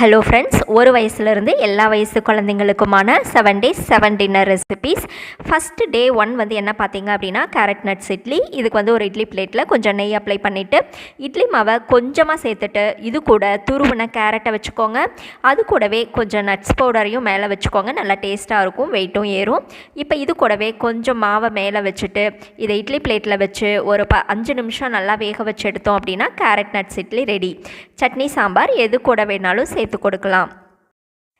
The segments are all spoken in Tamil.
ஹலோ ஃப்ரெண்ட்ஸ் ஒரு வயசுலேருந்து எல்லா வயசு குழந்தைங்களுக்குமான seven days seven dinner recipes first day one வந்து என்ன பார்த்தீங்க அப்படின்னா கேரட் நட்ஸ் இட்லி. இதுக்கு வந்து ஒரு இட்லி பிளேட்டில் கொஞ்சம் நெய் அப்ளை பண்ணிவிட்டு இட்லி மாவை கொஞ்சமாக சேர்த்துட்டு இது கூட துருவின கேரட்டை வச்சுக்கோங்க. அது கூடவே கொஞ்சம் நட்ஸ் பவுடரையும் மேலே வச்சுக்கோங்க. நல்லா டேஸ்ட்டாக இருக்கும் வெயிட்டும் ஏறும். இப்போ இது கூடவே கொஞ்சம் மாவை மேலே வச்சுட்டு இதை இட்லி பிளேட்டில் வச்சு ஒரு ப அஞ்சு நிமிஷம் நல்லா வேக வச்சு எடுத்தோம் அப்படின்னா carrot nuts idli ready chutney sambar எது கூட வேணாலும் சேர்த்து கொடுக்கலாம்.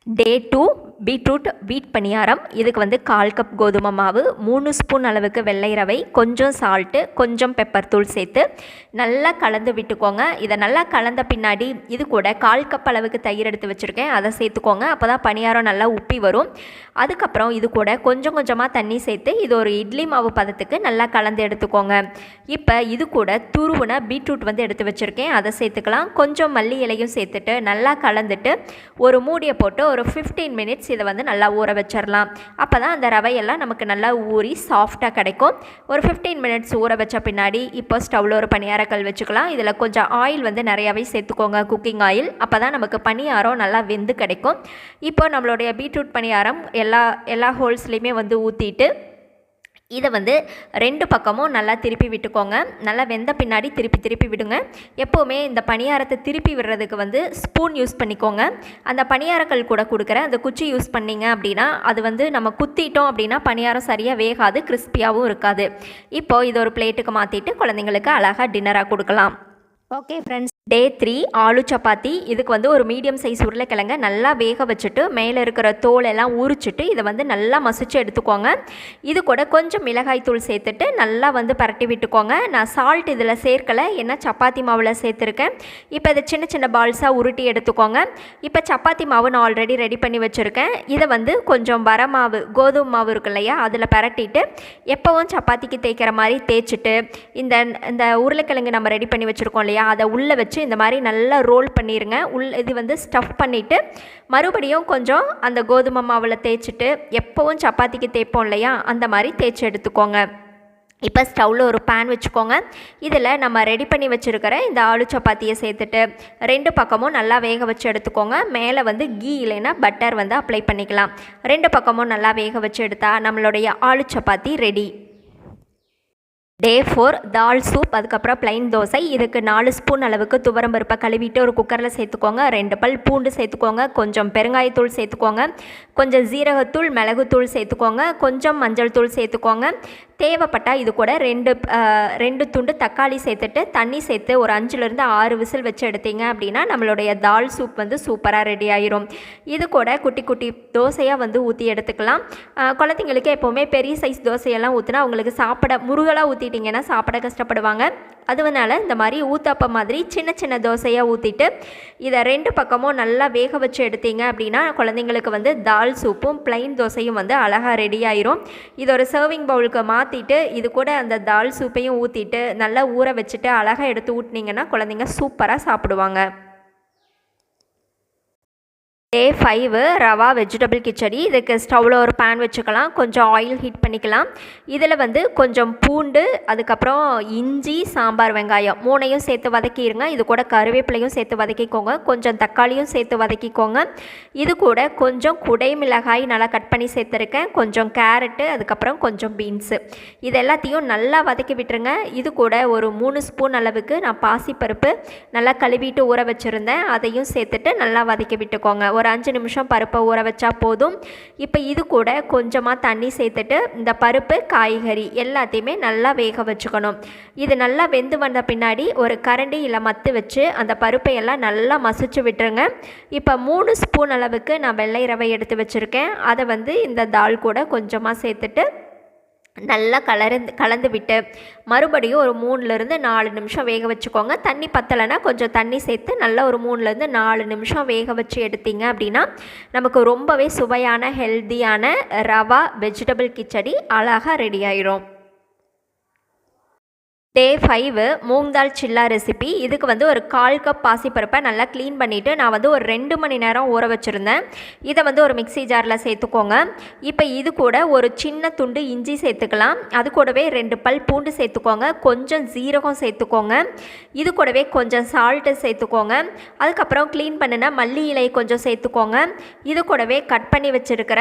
டே டூ பீட்ரூட் வீட் பணியாரம் இதுக்கு வந்து கால் கப் கோதுமை மாவு மூணு ஸ்பூன் அளவுக்கு வெள்ளை ரவை கொஞ்சம் சால்ட்டு கொஞ்சம் பெப்பர் தூள் சேர்த்து நல்லா கலந்து விட்டுக்கோங்க. இதை நல்லா கலந்த பின்னாடி இது கூட கால் கப் அளவுக்கு தயிர் எடுத்து வச்சுருக்கேன். அதை சேர்த்துக்கோங்க. அப்போ தான் பணியாரம் நல்லா உப்பி வரும். அதுக்கப்புறம் இது கூட கொஞ்சம் கொஞ்சமாக தண்ணி சேர்த்து இது ஒரு இட்லி மாவு பதத்துக்கு நல்லா கலந்து எடுத்துக்கோங்க. இப்போ இது கூட துருவுன பீட்ரூட் வந்து எடுத்து வச்சுருக்கேன். அதை சேர்த்துக்கலாம். கொஞ்சம் மல்லி இலையும் சேர்த்துட்டு நல்லா கலந்துட்டு ஒரு மூடியை போட்டு ஒரு ஃபிஃப்டீன் மினிட்ஸ் இதை வந்து நல்லா ஊற வச்சிடலாம் அப்போ தான் அந்த ரவையெல்லாம் நமக்கு நல்லா ஊறி சாஃப்டாக கிடைக்கும். ஒரு ஃபிஃப்டீன் மினிட்ஸ் ஊற வச்ச பின்னாடி இப்போ ஸ்டவ்வில் ஒரு பணியாரக்கல் வச்சுக்கலாம். இதில் கொஞ்சம் ஆயில் வந்து நிறையாவே சேர்த்துக்கோங்க குக்கிங் ஆயில் அப்போ தான் நமக்கு பணியாரம் நல்லா வெந்து கிடைக்கும். இப்போ நம்மளுடைய பீட்ரூட் பணியாரம் எல்லா எல்லா ஹோல்ஸ்லேயுமே வந்து ஊற்றிட்டு இதை வந்து ரெண்டு பக்கமும் நல்லா திருப்பி விட்டுக்கோங்க. நல்லா வெந்த பின்னாடி திருப்பி திருப்பி விடுங்க. எப்போவுமே இந்த பணியாரத்தை திருப்பி விடுறதுக்கு வந்து ஸ்பூன் யூஸ் பண்ணிக்கோங்க. அந்த பணியாரக்கல் கூட கொடுக்குற அந்த குச்சி யூஸ் பண்ணிங்க அப்படின்னா அது வந்து நம்ம குத்திட்டோம் அப்படின்னா பணியாரம் சரியாக வேகாது கிறிஸ்பியாகவும் இருக்காது. இப்போது இதை ஒரு பிளேட்டுக்கு மாற்றிட்டு குழந்தைங்களுக்கு அழகாக டின்னராக கொடுக்கலாம். Okay friends day three aloo chapati. இதுக்கு வந்து ஒரு மீடியம் சைஸ் உருளைக்கிழங்க நல்லா வேக வச்சுட்டு மேலே இருக்கிற தோலெல்லாம் உரிச்சிட்டு இதை வந்து நல்லா மசிச்சு எடுத்துக்கோங்க. இது கூட கொஞ்சம் மிளகாய் தூள் சேர்த்துட்டு நல்லா வந்து பரட்டி விட்டுக்கோங்க. நான் சால்ட் இதில் சேர்க்கலை ஏன்னா சப்பாத்தி மாவில் சேர்த்துருக்கேன். இப்போ இதை சின்ன சின்ன பால்ஸாக உருட்டி எடுத்துக்கோங்க. இப்போ சப்பாத்தி மாவு நான் ஆல்ரெடி ரெடி பண்ணி வச்சுருக்கேன். இதை வந்து கொஞ்சம் வர மாவு கோதுமை மாவு இருக்கு இல்லையா அதில் பரட்டிட்டு எப்போவும் சப்பாத்திக்கு தேய்க்கிற மாதிரி தேய்ச்சிட்டு இந்த இந்த உருளைக்கிழங்கு நம்ம ரெடி பண்ணி வச்சுருக்கோம் இல்லையா அதை உள்ளே வச்சு இந்த மாதிரி நல்லா ரோல் பண்ணிடுங்க உள் இது வந்து ஸ்டஃப் பண்ணிவிட்டு மறுபடியும் கொஞ்சம் அந்த கோதுமை மாவில் தேய்ச்சிட்டு எப்போவும் சப்பாத்திக்கு தேய்ப்போம் இல்லையா? அந்த மாதிரி தேய்ச்சி எடுத்துக்கோங்க. இப்போ ஸ்டவ்வில் ஒரு பேன் வச்சுக்கோங்க. இதில் நம்ம ரெடி பண்ணி வச்சுருக்கிற இந்த ஆலு சப்பாத்தியை சேர்த்துட்டு ரெண்டு பக்கமும் நல்லா வேக வச்சு எடுத்துக்கோங்க. மேலே வந்து கீ இல்லைன்னா பட்டர் வந்து அப்ளை பண்ணிக்கலாம். ரெண்டு பக்கமும் நல்லா வேக வச்சு எடுத்தால் நம்மளுடைய aloo chapati ready day four dal soup அதுக்கப்புறம் ப்ளைன் தோசை. இதுக்கு நாலு ஸ்பூன் அளவுக்கு துவரம் பருப்பை கழுவிட்டு ஒரு குக்கரில் சேர்த்துக்கோங்க. ரெண்டு பல் பூண்டு சேர்த்துக்கோங்க. கொஞ்சம் பெருங்காயத்தூள் சேர்த்துக்கோங்க. கொஞ்சம் ஜீரகத்தூள் மிளகுத்தூள் சேர்த்துக்கோங்க. கொஞ்சம் மஞ்சள் தூள் சேர்த்துக்கோங்க. தேவைப்பட்டால் இது கூட ரெண்டு ரெண்டு துண்டு தக்காளி சேர்த்துட்டு தண்ணி சேர்த்து ஒரு அஞ்சுலேருந்து ஆறு விசில் வச்சு எடுத்தீங்க அப்படின்னா நம்மளுடைய தால் சூப் வந்து சூப்பராக ரெடி ஆயிரும். இது கூட குட்டி குட்டி தோசையாக வந்து ஊற்றி எடுத்துக்கலாம். குழந்தைங்களுக்கு எப்போவுமே பெரிய சைஸ் தோசையெல்லாம் ஊற்றினா அவங்களுக்கு சாப்பிட முருகலாக ஊற்றிட்டிங்கன்னா சாப்பிட கஷ்டப்படுவாங்க. அதுவனால இந்த மாதிரி ஊத்தப்பம் மாதிரி சின்ன சின்ன தோசையாக ஊற்றிட்டு இதை ரெண்டு பக்கமும் நல்லா வேக வச்சு எடுத்தீங்க அப்படின்னா குழந்தைங்களுக்கு வந்து தால் சூப்பும் ப்ளைன் தோசையும் வந்து அழகாக ரெடி ஆயிரும். இது ஒரு சர்விங் பவுலுக்கு மாற்றிட்டு இது கூட அந்த தால் சூப்பையும் ஊற்றிட்டு நல்லா ஊற வச்சுட்டு அழகாக எடுத்து ஊட்டினீங்கன்னா குழந்தைங்க சூப்பராக சாப்பிடுவாங்க. Day five rava vegetable khichdi. இதுக்கு ஸ்டவ்வில் ஒரு பேன் வச்சுக்கலாம். கொஞ்சம் ஆயில் ஹீட் பண்ணிக்கலாம். இதில் வந்து கொஞ்சம் பூண்டு அதுக்கப்புறம் இஞ்சி சாம்பார் வெங்காயம் மூணையும் சேர்த்து வதக்கிடுங்க இது கூட கருவேப்பிலையும் சேர்த்து வதக்கிக்கோங்க. கொஞ்சம் தக்காளியும் சேர்த்து வதக்கிக்கோங்க. இது கூட கொஞ்சம் குடை மிளகாய் நல்லா கட் பண்ணி சேர்த்துருக்கேன். கொஞ்சம் கேரட்டு அதுக்கப்புறம் கொஞ்சம் பீன்ஸு இது எல்லாத்தையும் நல்லா வதக்கி விட்டுருங்க. இது கூட ஒரு மூணு ஸ்பூன் அளவுக்கு நான் பாசிப்பருப்பு நல்லா கழுவிட்டு ஊற வச்சுருந்தேன். அதையும் சேர்த்துட்டு நல்லா வதக்கி விட்டுக்கோங்க. ஒரு அஞ்சு நிமிஷம் பருப்பை ஊற வச்சா போதும். இப்போ இது கூட கொஞ்சமாக தண்ணி சேர்த்துட்டு இந்த பருப்பு காய்கறி எல்லாத்தையுமே நல்லா வேக வச்சுக்கணும். இது நல்லா வெந்து வந்த பின்னாடி ஒரு கரண்டி இல்லை மத்து வச்சு அந்த பருப்பை எல்லாம் நல்லா மசிச்சு விட்டுருங்க. இப்போ மூணு ஸ்பூன் அளவுக்கு நான் வெள்ளை ரவை எடுத்து வச்சுருக்கேன். அதை வந்து இந்த தால் கூட கொஞ்சமாக சேர்த்துட்டு நல்லா கலந்து கலந்து விட்டு மறுபடியும் ஒரு மூணுலேருந்து நாலு நிமிஷம் வேக வச்சுக்கோங்க. தண்ணி பத்தலைன்னா கொஞ்சம் தண்ணி சேர்த்து நல்லா ஒரு மூணுலேருந்து நாலு நிமிஷம் வேக வச்சு எடுத்தீங்க அப்படின்னா நமக்கு ரொம்பவே சுவையான ஹெல்த்தியான ரவா வெஜிடபிள் கிச்சடி அழகாக ரெடி ஆயிரும். Day five moong dal chilla recipe இதுக்கு வந்து ஒரு கால் கப் பாசிப்பருப்பை நல்லா க்ளீன் பண்ணிவிட்டு நான் வந்து ஒரு ரெண்டு மணி நேரம் ஊற வச்சுருந்தேன். இதை வந்து ஒரு மிக்ஸி ஜாரில் சேர்த்துக்கோங்க. இப்போ இது கூட ஒரு சின்ன துண்டு இஞ்சி சேர்த்துக்கலாம். அது கூடவே ரெண்டு பல் பூண்டு சேர்த்துக்கோங்க. கொஞ்சம் ஜீரகம் சேர்த்துக்கோங்க. இது கூடவே கொஞ்சம் சால்ட்டு சேர்த்துக்கோங்க. அதுக்கப்புறம் க்ளீன் பண்ணின மல்லி இலை கொஞ்சம் சேர்த்துக்கோங்க. இது கூடவே கட் பண்ணி வச்சுருக்கிற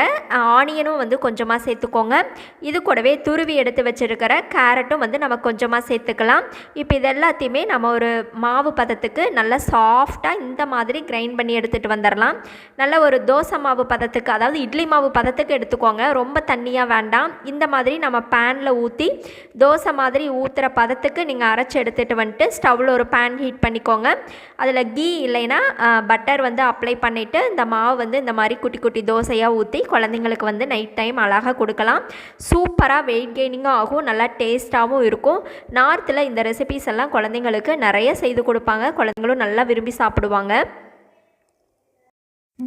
ஆனியனும் வந்து கொஞ்சமாக சேர்த்துக்கோங்க. இது கூடவே துருவி எடுத்து வச்சுருக்கிற கேரட்டும் வந்து நம்ம கொஞ்சமாக சேர்த்துக்கலாம் இப்போ இது எல்லாத்தையுமே நம்ம ஒரு மாவு பதத்துக்கு நல்லா சாஃப்டாக இந்த மாதிரி கிரைண்ட் பண்ணி எடுத்துகிட்டு வந்துடலாம் நல்ல ஒரு தோசை மாவு பதத்துக்கு அதாவது இட்லி மாவு பதத்துக்கு எடுத்துக்கோங்க. ரொம்ப தண்ணியாக வேண்டாம். இந்த மாதிரி நம்ம பேனில் ஊற்றி தோசை மாதிரி ஊற்றுற பதத்துக்கு நீங்கள் அரைச்சி எடுத்துகிட்டு வந்துட்டு ஸ்டவ்வில் ஒரு பேன் ஹீட் பண்ணிக்கோங்க. அதில் கீ இல்லைன்னா பட்டர் வந்து அப்ளை பண்ணிவிட்டு இந்த மாவு வந்து இந்த மாதிரி குட்டி குட்டி தோசையாக ஊற்றி குழந்தைங்களுக்கு வந்து நைட் டைம் அழகாக கொடுக்கலாம். சூப்பராக வெயிட் கெய்னிங்கும் ஆகும். நல்லா டேஸ்ட்டாகவும் இருக்கும். நான் நார்த்தில் இந்த ரெசிபீஸ் எல்லாம் குழந்தைங்களுக்கு நிறைய செய்து கொடுப்பாங்க. குழந்தைங்களும் நல்லா விரும்பி சாப்பிடுவாங்க.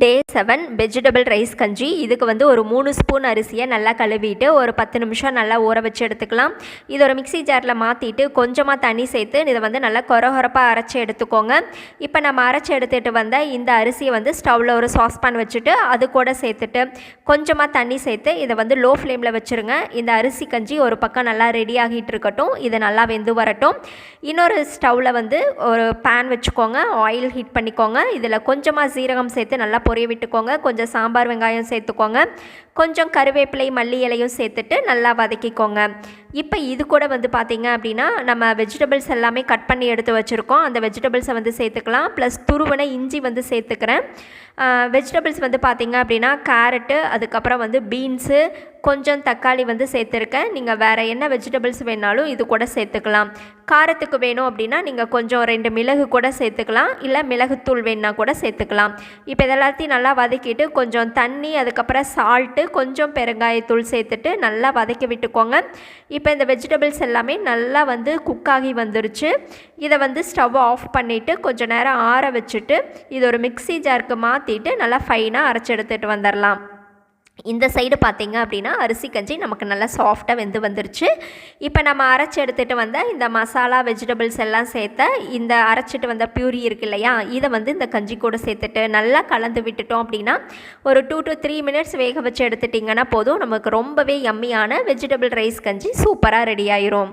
டே செவன் வெஜிடபிள் ரைஸ் கஞ்சி. இதுக்கு வந்து ஒரு மூணு ஸ்பூன் அரிசியை நல்லா கழுவிட்டு ஒரு பத்து நிமிஷம் நல்லா ஊற வச்சு எடுத்துக்கலாம். இது ஒரு மிக்ஸி ஜாரில் மாற்றிட்டு கொஞ்சமாக தண்ணி சேர்த்து இதை வந்து நல்லா கொரகொரப்பாக அரைச்சி எடுத்துக்கோங்க. இப்போ நம்ம அரைச்சி எடுத்துகிட்டு வந்த இந்த அரிசியை வந்து ஸ்டவ்வில் ஒரு சாஸ்பான் வச்சுட்டு அது கூட சேர்த்துட்டு கொஞ்சமாக தண்ணி சேர்த்து இதை வந்து லோ ஃப்ளேமில் வச்சுருங்க. இந்த அரிசி கஞ்சி ஒரு பக்கம் நல்லா ரெடி ஆகிட்டு இருக்கட்டும். இது நல்லா வெந்து வரட்டும். இன்னொரு ஸ்டவ்வில் வந்து ஒரு பேன் வச்சுக்கோங்க. ஆயில் ஹீட் பண்ணிக்கோங்க. இதில் கொஞ்சமாக சீரகம் சேர்த்து நல்லா பொரிய விட்டுக்கோங்க. கொஞ்சம் சாம்பார் வெங்காயம் சேர்த்துக்கோங்க. கொஞ்சம் கருவேப்பிலை மல்லி இலையும் சேர்த்துட்டு நல்லா வதக்கிக்கோங்க. இப்போ இது கூட வந்து பார்த்திங்க அப்படின்னா நம்ம வெஜிடபிள்ஸ் எல்லாமே கட் பண்ணி எடுத்து வச்சுருக்கோம். அந்த வெஜிடபிள்ஸை வந்து சேர்த்துக்கலாம். ப்ளஸ் துருவனை இஞ்சி வந்து சேர்த்துக்கிறேன். வெஜிடபிள்ஸ் வந்து பார்த்திங்க அப்படின்னா கேரட்டு அதுக்கப்புறம் வந்து பீன்ஸு கொஞ்சம் தக்காளி வந்து சேர்த்துருக்கேன். நீங்கள் வேறு என்ன வெஜிடபிள்ஸ் வேணாலும் இது கூட சேர்த்துக்கலாம். காரத்துக்கு வேணும் அப்படின்னா நீங்கள் கொஞ்சம் ரெண்டு மிளகு கூட சேர்த்துக்கலாம். இல்லை மிளகுத்தூள் வேணுன்னா கூட சேர்த்துக்கலாம். இப்போ இதெல்லாத்தையும் நல்லா வதக்கிட்டு கொஞ்சம் தண்ணி அதுக்கப்புறம் சால்ட்டு கொஞ்சம் பெருங்காயத்தூள் சேர்த்துட்டு நல்லா வதக்கி விட்டுக்கோங்க. இப்போ இந்த வெஜிடபிள்ஸ் எல்லாமே நல்லா வந்து குக் ஆகி வந்துருச்சு. இதை வந்து ஸ்டவ் ஆஃப் பண்ணிவிட்டு கொஞ்சம் நேரம் ஆற வச்சுட்டு இது ஒரு மிக்ஸி ஜாருக்கு மாற்றிட்டு நல்லா ஃபைனாக அரைச்சி எடுத்துகிட்டு வந்துடலாம் இந்த சைடு பார்த்திங்க அப்படின்னா அரிசி கஞ்சி நமக்கு நல்லா சாஃப்டாக வெந்து வந்துருச்சு. இப்போ நம்ம அரைச்சி எடுத்துகிட்டு வந்த இந்த மசாலா வெஜிடபிள்ஸ் எல்லாம் சேர்த்த இந்த அரைச்சிட்டு வந்த பியூரி இருக்கு இல்லையா இதை வந்து இந்த கஞ்சி கூட சேர்த்துட்டு நல்லா கலந்து விட்டுட்டோம் அப்படின்னா ஒரு டூ டு த்ரீ மினிட்ஸ் வேக வச்சு எடுத்துட்டிங்கன்னா போதும். நமக்கு ரொம்பவே எம்மியான வெஜிடபிள் ரைஸ் கஞ்சி சூப்பராக ரெடி ஆயிரும்.